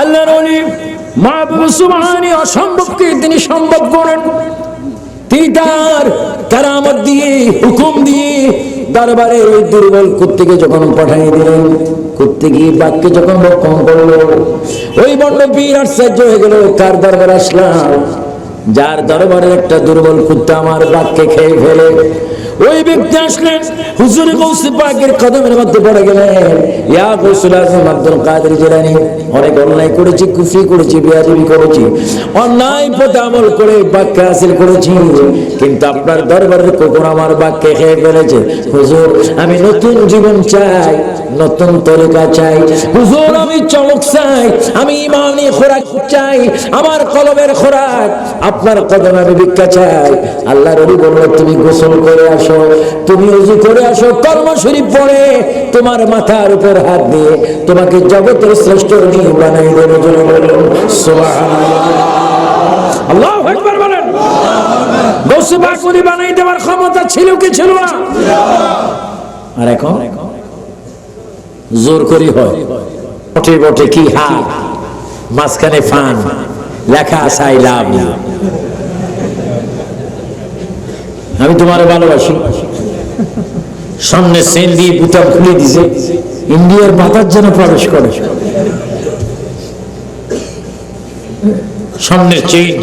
আল্লাহর অলি মাহবুব সুবহানি অসম্ভবকে তিনি সম্ভব করেন। তিনি তার কারামত দিয়ে, হুকুম দিয়ে দরবারে ওই দুর্বল কুত্তিকে যখন পাঠিয়ে দিলেন, কুত্তি গিয়ে বাক্যে যখন রক্ষণ করল, ওই বন্ড বীর আশ্চর্য হয়ে গেল, কার দরবার আসলাম? যার দরবারে একটা দুর্বল কুত্তা আমার বাক্যে খেয়ে ফেলে ওই ব্যক্তি আসলেন, হুজুর গৌসে পাকের কদমের মধ্যে পড়ে গেলেন। ইয়া গৌসুল আজম, আব্দুল কাদের জিলানি, অনেক অন্যায় করেছি কুফি করেছি, বেয়াদবি করেছি, অন্যায় পথে আমল করে বাক্য হাসিল করেছি, কিন্তু আপনার দরবারের কুকুর আমার বাক্যে খেয়ে ফেলেছে? হুজুর, আমি নতুন জীবন চাই। নতুন তরিকা চাই। হুজুর আমি চমক চাই আমি ইমানি খোরাক চাই আমার কলমের খোরাক আপনার কদম আমি ভিক্ষা চাই। আল্লাহ রবি বলল তুমি গোসল করে আসো তুমি উজু করে আসো কর্ম শরীফ পড়ে তোমার মাথার উপর হাত দিয়ে তোমাকে জগতের শ্রেষ্ঠ নিয়ে বানাই দেবে জন্য বললেন আল্লাহ একবার বলেন। গৌসে বাকুরি বানাই দেওয়ার ক্ষমতা ছিল কি ছিল না? আর এখন? জোর করি হয়। কি হাত মাঝখানে ফান, লেখা আসাই লাভ আমি তোমার ভালোবাসি। সামনে সেন দিয়ে বুতাম খুলে দিছে। ইন্ডিয়ার মাথার যেন প্রবেশ করে। সামনের চেইন।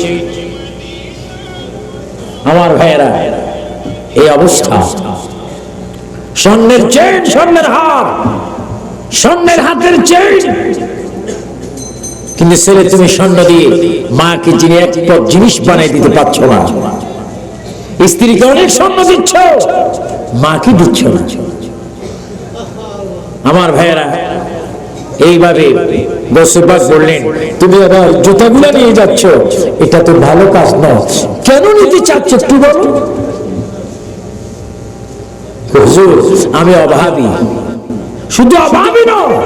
আমার ভাইয়েরা, এই অবস্থা। স্বর্ণের চেন স্বর্ণের হার। স্বর্ণের হাতের চেন কিন্তু ছেলে, তুমি স্বর্ণ দিয়ে মাকে যিনি এক পদ জিনিস বানাই দিতে পারছ না। স্ত্রীকে অনেক স্বর্ণ দিচ্ছ, মাকে দিচ্ছ না। আমার ভাইয়েরা, এইভাবে বসবাস বললেন, তুমি আবার জুতাগুলো নিয়ে যাচ্ছ, এটা তো ভালো কাজ নয়। কেন নিতে চাচ্ছ একটু বলো? হুজুর, আমি অভাবী। শুধু অভাবই নয়,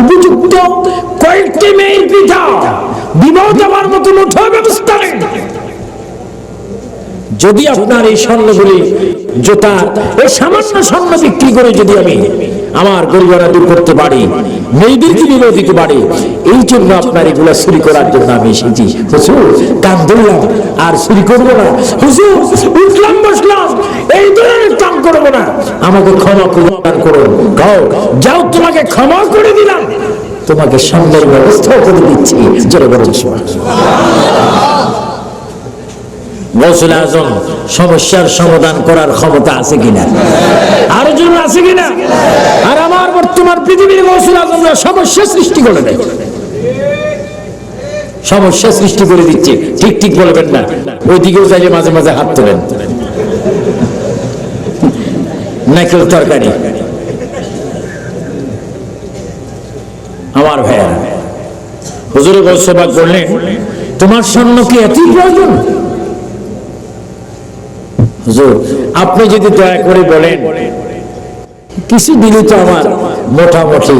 উপযুক্ত কয়েকটি মেয়ের পিতা বিবাহ দেওয়ার মতো উঠে ব্যবস্থা নেই। যদি আপনার এই স্বর্ণগুলি জোতা এই সামান্য স্বর্ণ বিক্রি করে যদি আমি আমার গরিবরা দূর করতে পারি, মেয়েদেরকে বিবাহ দিতে পারি। এই জন্য আপনার এগুলা চুরি করার জন্য আমি এসেছি। হুজুর, কান ধরলাম, আর চুরি করব না। হুজুর, উঠলাম, বসলাম, এই ধরনের কাম করব না। আমাকে ক্ষমা করুন। গাও যাও, তোমাকে ক্ষমা করে দিলাম। তোমাকে স্বর্ণের ব্যবস্থাও করে দিচ্ছি। বলুন গৌসুল আজম, সমস্যার সমাধান করার ক্ষমতা আছে কিনা? আরও জন আছে কিনা? আর আমার বর্তমান পৃথিবীর গৌসুল আজমরা সমস্যা সৃষ্টি করে দেয়। সমস্যা সৃষ্টি করে দিচ্ছে। ঠিক ঠিক বলবেন না। ওইদিকেও চাইলে মাঝে মাঝে হাত তোলেন। নাকেল তরকারি। আমার ভাইয়া হুজুরে গৌসেবা করলেন তোমার স্বর্ণ কি এতই প্রয়োজন? আপনি যদি দয়া করে বলেন, কিছু দিলে তো আমার মোটামুটি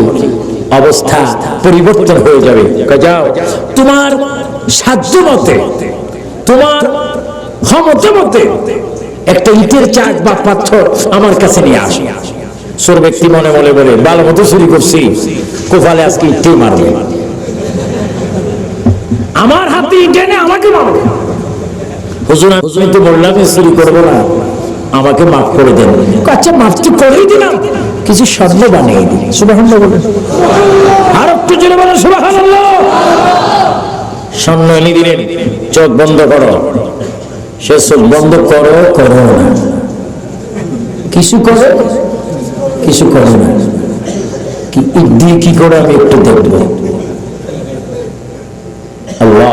অবস্থা পরিবর্তন হয়ে যাবে। যাও, তোমার সাধ্য মতে, তোমার ক্ষমতা মতে একটা ইটের চাক বা পাথর আমার কাছে নিয়ে আসে। সোর ব্যক্তি মনে মনে বলে ভালো মতো চুরি করছি কোফালে আজকে ইটেই মারবে। আমার হাতে ইটে আমাকে মারবে। হুজুর হুজুর তো বললাম চুরি করব না। আমাকে মাফ করে দেন। আচ্ছা মাফ তো করেই দিলাম। কিছু স্বর্ণ বানিয়ে দিন সুবাহ বলে। আর একটু জোরে বলে সুবাহ স্বর্ণ এনে দিলেন চোখ বন্ধ করো। সে চোখ বন্ধ করো করো না। কিছু করো কিছু করো না। কি দিয়ে কি করে আমি একটু দেখব? আল্লাহ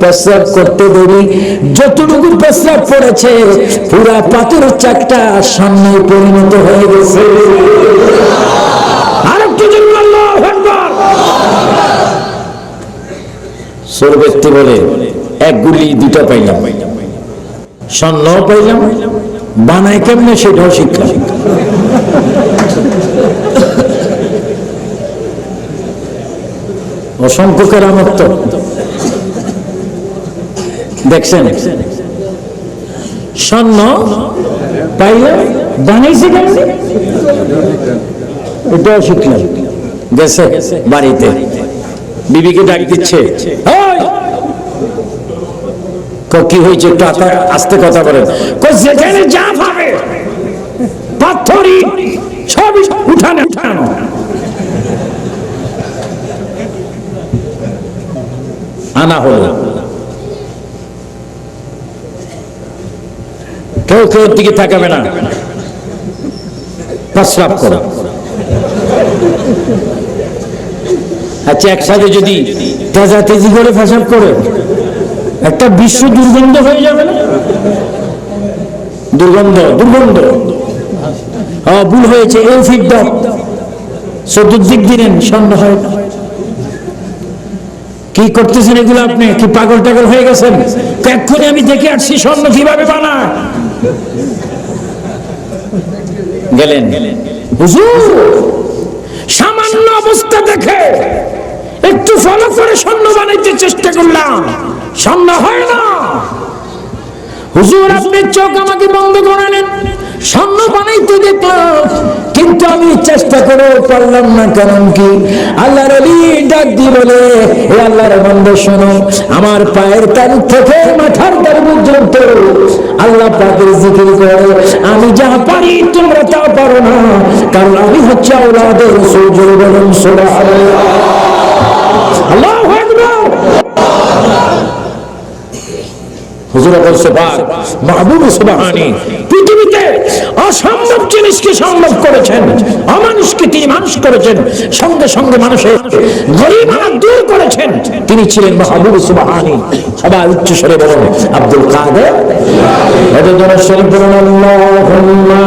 প্রস্রাব করতে দেরি যতটুকু প্রস্রাব পড়েছে, পুরা পাথর চাকটা সামনে পরিণত হয়ে গেছে। সোর ব্যক্তি বলে এক গুলি দুটা পাইলাম। স্বর্ণ পাইলাম, বানায় কেমনে সেটাও শিক্ষা। অসংখ্য কেরামত। তো। দেখছেন? স্বর্ণ পাইলাম বানাইছে এটাও শিখলাম গেছে বাড়িতে। বিবিকে ডাক দিচ্ছে! কি হয়েছে একটু আস্তে কথা বলেন। যেখানে যা পাবে পাথরি, সবই উঠানে উঠানো। আনা হলো। কেউ কেউ দিকে তাকাবে না। প্রস্রাব করো। আচ্ছা একসাথে যদি তেজা তেজি করে ফেসাব করে একটা বিশ্ব দুর্গন্ধ হয়ে যাবে না? দুর্গন্ধ দুর্গন্ধ। হ্যাঁ, ভুল হয়েছে এই ফিডব্যাক চতুর্দিক দিলেন সন্দেহ হয় কি করতেছেন এগুলো আপনি? কি পাগল টাগল হয়ে গেছেন? এক্ষুনি আমি দেখে আসছি স্বর্ণ কীভাবে বানায়? গেলেন। হুজুর সামান্য অবস্থা দেখে একটু ফলো করে স্বর্ণ বানাইতে চেষ্টা করলাম। স্বর্ণ হয় না। হুজুর আপনি চোখ আমাকে বন্ধ করে নেন স্বর্ণ বানাইতে দেখলাম। কিন্তু আমি চেষ্টা করে পারলাম না কারণ কি আল্লাহর আলী ডাক দিয়ে বলে হে আল্লাহর বন্ধ শোনো, আমার পায়ের তারিখ থেকে মাথার তারিখ পর্যন্ত আল্লাহ পাকের জিকির করে। আমি যা পারি তোমরা তা পারো না, কারণ আমি হচ্ছে আওলাদের সৌজল বলুন সুবহানাল্লাহ। আল্লাহু হুজুর বলছে বাদ মাহবুব সুবহানি পৃথিবীতে অসম্ভব জিনিসকে সম্ভব করেছেন অমানুষকে তিনি মানুষ করেছেন সঙ্গে সঙ্গে মানুষের গরিমানা দূর করেছেন। তিনি ছিলেন মাহবুব সুবহানি। সবাই উচ্চ স্বরে বলুন আব্দুল কাদের? শরীফ বলুন আল্লাহুম্মা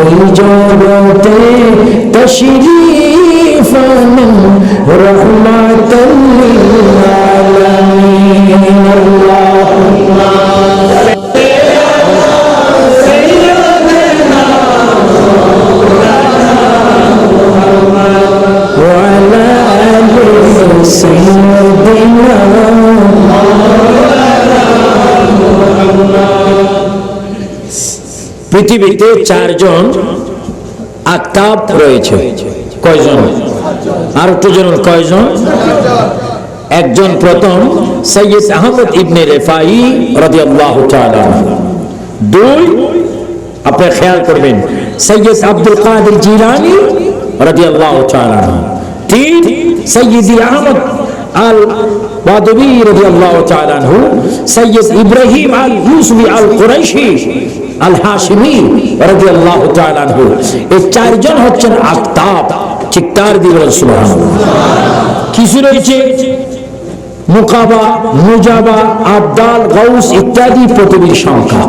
এই জগতে তশরিফ আনেন পৃথিবীতে চারজন আকাব রয়েছে। কয়জন? আর একটু জন কয়জন? একজন প্রথম সৈয়দ আহমদ ইবনে রেফাই রাদিয়াল্লাহু তাআলা। দুই, আপনি খেয়াল করবেন, সৈয়দ আব্দুল কাদের জিলানি রাদিয়াল্লাহু তাআলা। তিন, সৈয়দি আহমদ আল বাদবি রাদিয়াল্লাহু তাআলা। সৈয়দ ইব্রাহিম আল ইউসুফি আল কুরাইশি আল হাশিমি রাদিয়াল্লাহু তাআলা আনহু। এই চারজন হচ্ছেন আফতাব চিৎকার দিবেন সুবহানাল্লাহ। কিছু রয়েছে মুকাবা, মুজাবা, আবদাল, গাউস ইত্যাদি পৃথিবীর সংখ্যা।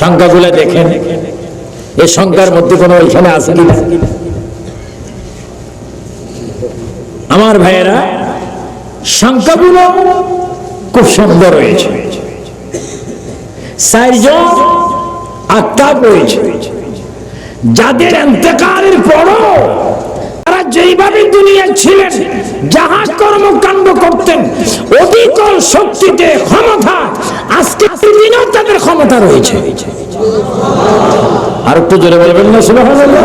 সংখ্যাগুলো দেখেন। এই সংখ্যার মধ্যে কোনো এখানে আছে কিনা আমার ভাইয়েরা, সংখ্যাগুলো খুব সুন্দর রয়েছে চারজন আত্মাব রয়েছে যাদের এতেকালের পরও তারা যেইভাবে দুনিয়া ছিলেন যাহা কর্মকাণ্ড করতেন, অবিকল শক্তিতে ক্ষমতা, আজকে দিনেও তাদের ক্ষমতা রয়েছে। আর একটু জোরে বলবেন না, সুবহানাল্লাহ?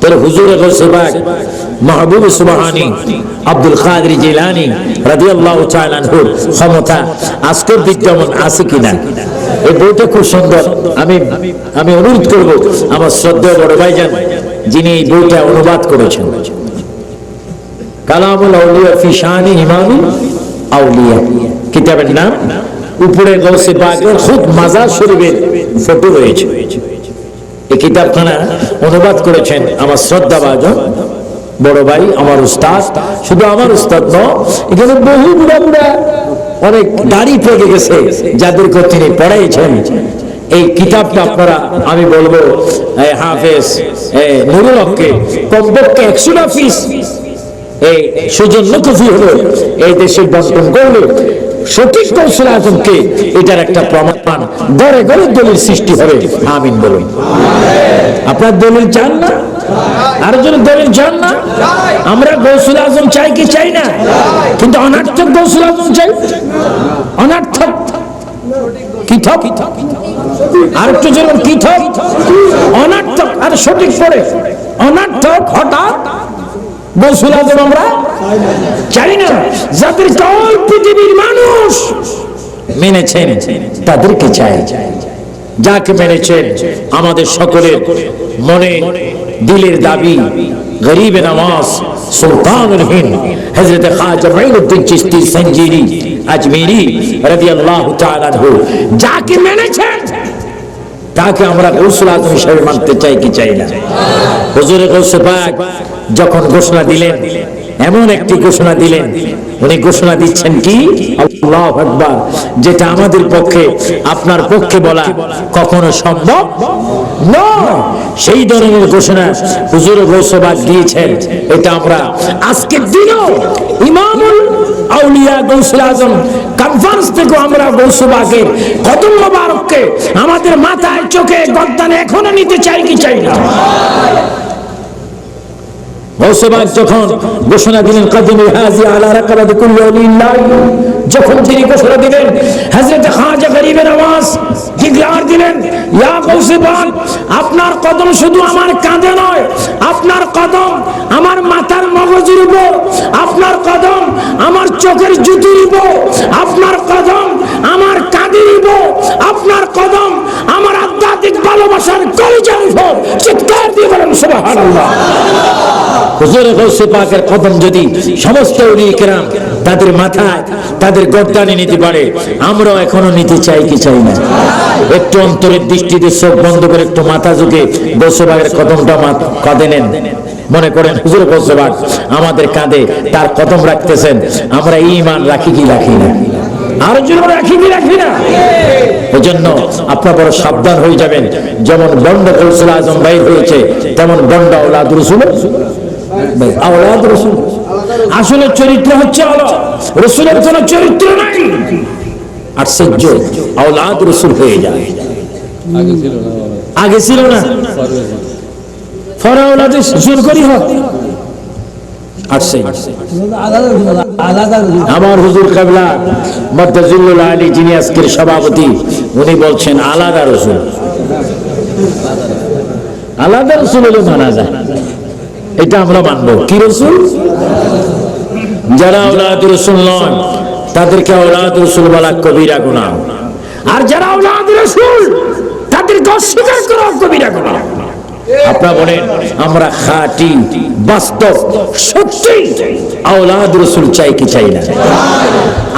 তাহলে হুজুরে বলছে ভাই মাহবুব সুবহানি, আব্দুল কাদের জিলানি রাদিয়াল্লাহু তাআলা আনহুর ক্ষমতা আজকের বিদ্যমান আছে কিনা। এই বইটা খুব সুন্দর। আমি আমি অনুরোধ করব আমার শ্রদ্ধেয় বড় ভাইজান, যিনি এই বইটা অনুবাদ করেছেন। কালামুল আউলিয়া ফি শানি ইমামি আউলিয়া। কিতাবের নাম? উপরে গৌসে পাকের খুদ মাজার শরীফের ফটো রয়েছে। এই কিতাবখানা অনুবাদ করেছেন আমার শ্রদ্ধা ভাজন বড় ভাই, আমার উস্তাদ। শুধু আমার উস্তাদ ন এখানে বহু বুড়া অনেক দাড়ি পেকে গেছে, যাদেরকে তিনি পড়াইছেন। এই কিতাবটা আপনারা, আমি বলব হাফেজ নুরুল হককে, কমপক্ষে একশোটা ফিস। এই সুজন্য কফি হলো, এই দেশের বন্টন করল। সঠিক কৌশল আজমকে এটার একটা প্রমাণ। গড়ে গড়ে দলিল সৃষ্টি হবে। আমিন বলুন। আপনার দলিল চান না? দলিল চান না? আমরা গৌসুল আজম চাই কি চাই না? কিন্তু অনার্থক গৌসুল আজম চাই? অনার্থক? আর একটু যেরকম অনার্থক আর সঠিক পড়ে অনার্থক হঠাৎ গৌসুল আজম আমরা? চাই না। যাদের কল পৃথিবীর মানুষ মেনেছেন তাদেরকে চাই যাকে মেনেছেন আমাদের সকলের মনে, দিলের দাবি গরিব নওয়াজ সুলতানুল হিন্দ হযরত খাজা মাইনুদ্দিন চিশতি সঞ্জিরি আজমিরি রাদিয়াল্লাহু তাআলা যাকে মেনেছেন তাকে আমরা গৌসুল আজম হিসেবে মানতে চাই কি চাই না? হুজুরে গৌসে পাক যখন ঘোষণা দিলেন, এমন একটি ঘোষণা দিলেন, উনি ঘোষণা দিচ্ছেন কি? যেটা আমাদের পক্ষে, আপনার পক্ষে বলা কখনো সম্ভব নয়। সেই ধরনের ঘোষণা হুজুরে গৌসবাদ দিয়েছেন। এটা আমরা আজকের দিনও ইমামুল আউলিয়া গৌসুল আজম কনফারেন্স থেকে আমরা গৌসুবাকে কদম মোবারককে আমাদের মাথায়, চোখে গদ্দানে এখনও নিতে চাই কি চাই না? যখন দিলেন যখন তিনি দিলেন গরিবের দিলেন, ইয়া আপনার কদম শুধু আমার কাঁধে নয়, আপনার কদম আমার মাথার মগজের উপর, আপনার কদম আমার চোখের জুতির উপর, আপনার কদম আমার কাঁধের উপর, আপনার কদম আমার আধ্যাত্মিক ভালোবাসার কলিজার উপর। চিৎকার দিয়ে বলেন, সুবহানাল্লাহ। হুজুরে গৌসে পাকের কদম যদি সমস্ত উলিয়ে কেরাম তাদের মাথায়, তাদের গর্দানে নিতে পারে, আমরাও এখনও নিতে চাই কি চাই না। একটু অন্তরের দৃষ্টিতে চোখ বন্ধ করে একটু মাথা ঝুঁকে গৌসে পাকের কদমটা কাঁধে নেন। মনে করেন, হুজুর গৌসে পাক, আমাদের কাঁধে তার কদম রাখতেছেন, আমরা ইমান রাখি কি রাখি না। আর আপনার বড় সাবধান হয়ে যাবেন। যেমন বন্ড হয়েছে, তেমন বন্ড ওলাদ রসুল আওলাদ রসুল। আসলে চরিত্র হচ্ছে রসুলের কোন চরিত্র নাই। আশ্চর্য আওলাদ রসুল হয়ে যায়। আগে ছিল না। ফরা জোর করি হোক। আমার হুজুর কাবলা মদ্দাজুল্লাহ আলী যিনি আজকের সভাপতি উনি বলছেন আলাদা রসুল। আলাদা রসুল হলে মানা যায়। এটা আমরা মানবো। কি রসুল? যারা আওলাদ রসুল নন, তাদেরকে আওলাদ রসুল বলা কবিরা গুণা আর যারা আওলাদ রসুল, তাদেরকে অস্বীকার করা কবিরা গুণা আমরা খাঁটি, বাস্তব, সত্যি আওলাদ রসুল চাই কি চাই না?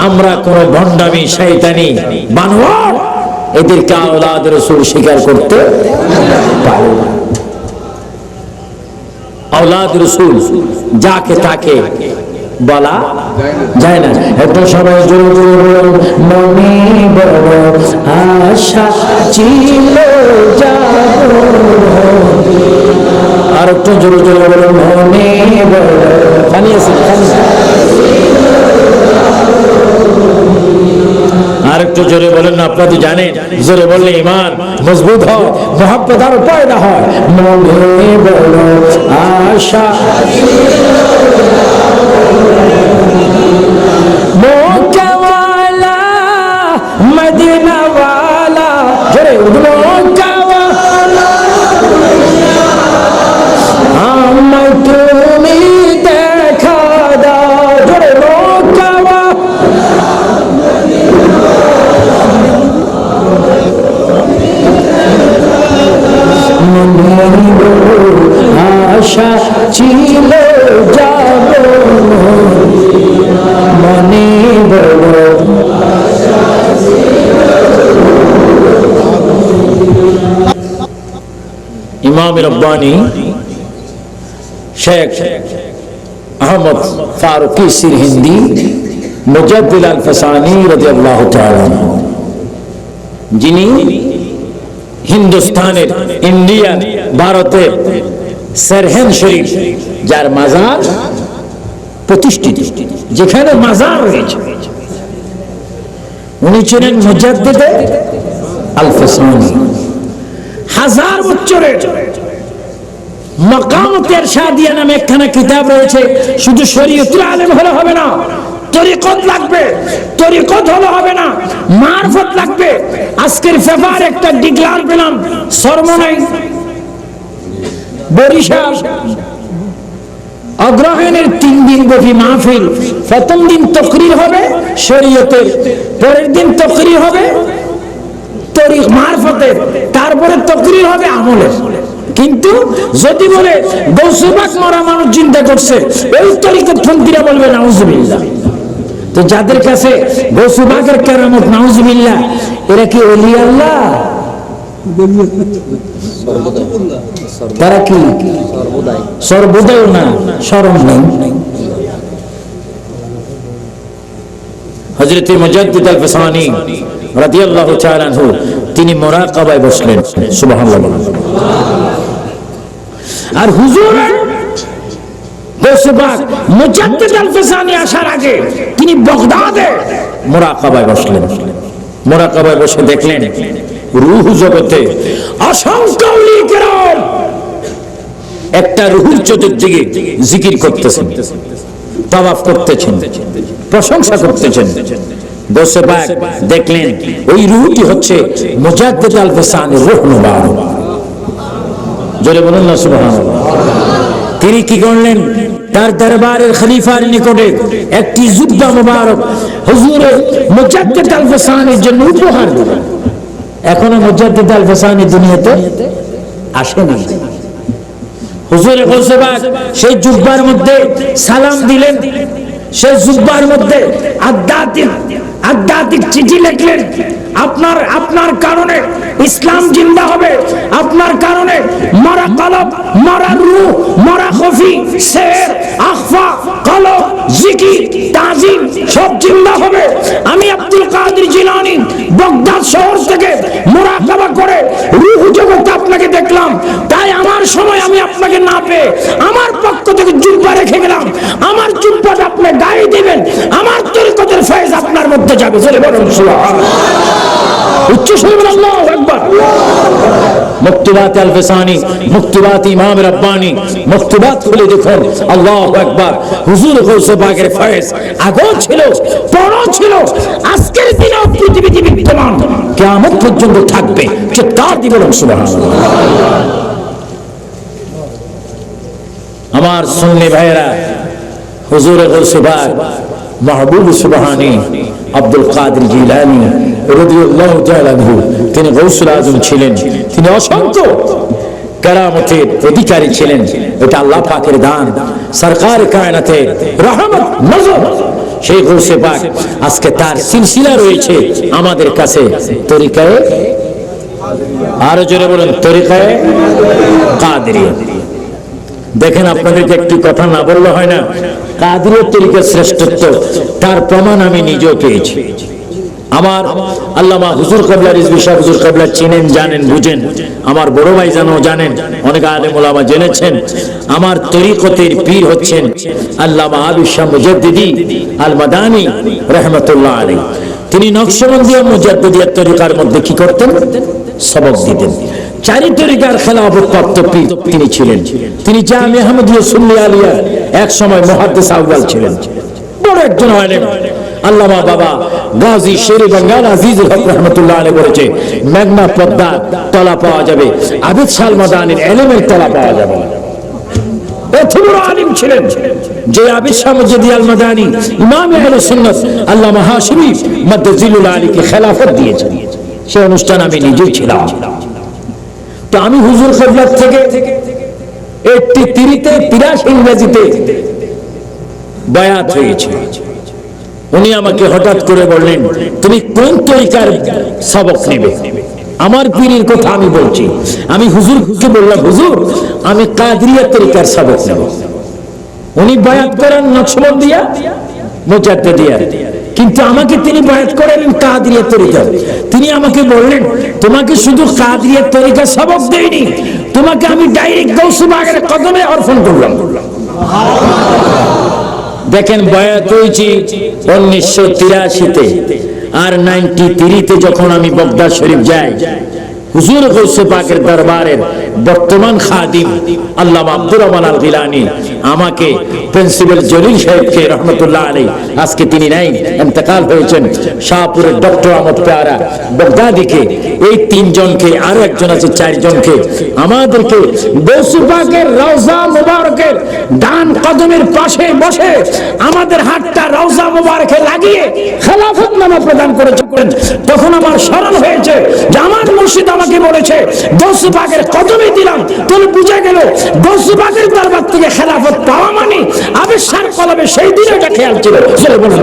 আমরা কোন ভণ্ডামি, শয়তানি, বানোয়ার এদেরকে আওলাদ রসুল স্বীকার করতে না। আওলাদ রসুল, যাকে তাকে বলা যায় না। এত সবাই জোরে মনে বড় আশা ছিল আর একটু জোর জোরে বলুন মনে বড় বানিয়েছি। আর একটু জোরে বলেন না, আপনারা তো জানেন। জোরে বললে ইমান মজবুত হয়, মহাব্বত আরও পয়দা হয়। জোরে মক্কাওয়ালা ছিল যাব মনে বড় ইমাম রব্বানি শেখ আহমদ ফারুকি সির হিন্দি মুজাদ্দিল আল ফসানি রাদিয়াল্লাহু তাআলা আনহু। যিনি হিন্দুস্তানের ইন্ডিয়ান ভারতের সেরহেন শরীফ, যার মাজার প্রতিষ্ঠিত, যেখানে মাজার রয়েছে। উনি ছিলেন মুজাদ্দিদে আল ফসানি হাজার বছরের মকামতের সাদিয়া নামে একখানা কিতাব রয়েছে। শুধু শরীয়তুল আলেম হলে হবে না, তরিকত লাগবে, তরিকত হলে হবে না, মারফত লাগবে। আজকের পেপার একটা ডিক্লার পেলাম সর্বনাই বরিশাল। অগ্রহায়ণের তিন দিন ব্যাপী মাহফিল। প্রথম দিন তকরির হবে, শরীয়তের। পরের দিন তকরির হবে তরিক মারফতের তারপরে তকরির হবে আমলের। কিন্তু যদি বলে, গৌসুবাক মরা মানুষ চিন্তা করছে, ওই তরিকত পন্থীরা বলবে, নাউজুবিল্লাহ। তো যাদের কাছে গৌসুবাকের কেরামত, নাউজুবিল্লাহ, এরা কি অলি আল্লাহ? তারা কি? সর্বদাই। না স্মরণ নেই। হজরত মুজাদ্দিদ আল ফসানি রাদিয়াল্লাহু তাআলা আনহু তিনি মুরাকাবায় বসলেন। সুবহানাল্লাহ আর হুজুর গোসবাক মুজাদ্দিদ আল ফসানি আসার আগে তিনি বগদাদে মুরাকাবায় বসলেন। মুরাকাবায় বসে দেখলেন রূহ জগতে অসংখ্য ওলি কেরাম একটা রুহুর চতুর্দিকে জিকির করতেছেন, তাওয়াফ করতেছেন, প্রশংসা করতেছেন। বসে পাক দেখলেন, ওই রুহটি হচ্ছে মুজাদ্দিদ আল ফসানি রূহ জোরে বলুন না, সুবহানাল্লাহ। তিনি কি করলেন? তার দরবারের খলিফার নিকটে একটি জুব্বা মুবারক হুজুরের মুজাদ্দিদ আল ফসানির জন্য উপহার দিলেন। এখনও মুজাদ্দিদ আল ফসানি দুনিয়াতে আসেনি হুজুরে গোসবাক সেই জুব্বার মধ্যে সালাম দিলেন সেই জুব্বার মধ্যে আধ্যাত্মিক আধ্যাত্মিক চিঠি লিখলেন, আপনার আপনার কারণে ইসলাম জিন্দা হবে। আপনার কারণে মরা কলব, মরা রু মরা খফি, শের, আখফা, কলব, জিকির, তাজিম সব জিন্দা হবে। আমি আব্দুল কাদের জিলানি বগদাদ শহর থেকে মোরাকাবা করে রূহ জগতে আপনাকে দেখলাম। তাই আমার সময় আমি আপনাকে না পেয়ে আমার পক্ষ থেকে জুব্বা রেখে গেলাম। আমার জুব্বাটা আপনি গায়ে দিবেন আমার তরিকতের ফয়েজ আপনার মধ্যে যাবে বলে বলুন উচ্চ আল্লাহু আকবার। মুক্তিবাত আল ফসানি মুক্তিবাত ইমাম রব্বানি মুক্তিবাত খুলে দেখুন আল্লাহু আকবার। হুজুর গৌসে ফয়েজ আগেও ছিল পরও ছিল আজকের দিনেও পৃথিবীতে বিদ্যমান। কিয়ামত পর্যন্ত থাকবে চিৎকার বলুন সুবহানাল্লাহ। আমার সুন্নি ভাইরা হুজুর গৌসে মাহবুব সুবহানি আব্দুল কাদের জিলানি রাদিয়াল্লাহু তাআলা আনহু। তিনি গৌসুল আজম ছিলেন। তিনি অসংখ্য কেরামতের অধিকারী ছিলেন। এটা আল্লাহ পাকের দান। সরকার কায়নাতে রহমত, নজর। সেই গৌসে পাক আজকে তার সিলসিলা রয়েছে আমাদের কাছে। তরিকায়? আরও জোরে বলুন, তরিকায়? কাদরিয়া। দেখেন আপনাদেরকে একটি কথা না বললে হয় না। কাদিরের তরিকার শ্রেষ্ঠত্ব, তার প্রমাণ আমি নিজেও পেয়েছি। আমার আল্লামা হুজুর কবলা রিজবি শাহ হুজুর কবলা চিনেন, জানেন, বুঝেন। আমার বড় ভাই জানো জানেন, অনেক আলেম ওলামা জেনেছেন। আমার তরিকতের পীর হচ্ছেন আল্লামা আবি শাহ মুজাদ্দিদি আল মাদানি রহমতুল্লাহ আলী তিনি নকশবন্দিয়া মুজাদ্দিদিয়ার তরিকার মধ্যে কি করতেন? সবক দিতেন। চারি তরিকার খেলাফত প্রাপ্ত তিনি ছিলেন। তিনি জামি আহমদীয় আলিয়া এক সময় মহাদ্দেস আউয়াল ছিলেন। বড় একজন আলেম। আল্লামা বাবা গাজী হক রহমতুল্লাহ আলী বলেছে মেঘনা পদ্মা, তলা পাওয়া যাবে। আবিদ সাল মাদানির এলেমের তলা পাওয়া যাবে। আলিম ছিলেন যে আবিদ শাহ মজিদ আল মাদানি, ইমাম আহলে সুন্নাত, আল্লামা হাশিমি মদ্দাজিলুল আলীকে খেলাফত দিয়েছেন। সে অনুষ্ঠান আমি নিজেই ছিলাম। তো আমি হুজুর খেদমত থেকে এইটটি তিরিতে তিরাশ ইংরেজিতে বয়াত হয়েছে। উনি আমাকে হঠাৎ করে বললেন, তুমি কোন তরিকার সবক নেবে? আমার পীরের কথা আমি বলছি। আমি হুজুর হুজুরকে বললাম, হুজুর, আমি কাদরিয়া তরিকার সবক নেব। উনি বয়াত করেন নকশবন দিয়া মোজাদ্দে দিয়া কিন্তু আমাকে তিনি বয়াত করেন কাদরিয়া তরিকা। তিনি আমাকে বললেন, তোমাকে শুধু কাদরিয়া তরিকা সবক দেয়নি, তোমাকে আমি ডাইরেক্ট গৌসুবাগের কদমে অর্পণ করলাম। দেখেন, বয়াত হয়েছি উনিশশো তিরাশিতে। আর নাইনটি থ্রিতে যখন আমি বগদা শরীফ যাই হুজুর গৌসে পাকের দরবারের বর্তমান খাদিম আল্লাহ আব্দুর রহমান আল গিলানি, আমাকে প্রিন্সিপাল জলিল সাহেবকে রহমতুল্লাহ আলী আজকে তিনি নাই ইন্তেকাল হয়েছেন, শাহপুরের ডক্টর আহমদ পেয়ারা বগদাদিকে, এই তিনজনকে, আরও একজন আছে, চারজনকে, আমাদেরকে গৌসে পাকের রওজা মুবারকের ডান কদমের পাশে বসে আমাদের হাতটা রওজা মুবারকে লাগিয়ে খেলাফত নামা প্রদান করেছে। তখন আমার স্মরণ হয়েছে যে আমার মুর্শিদ আমাকে বলেছে গৌসে পাকের কদমে দিলাম তোর বুঝে গেল গৌসে পাকের দরবার থেকে খেলাফত পাওয়া মানে আবিষ্কার কলমে সেই দিন এটা খেয়াল ছিল। বলুন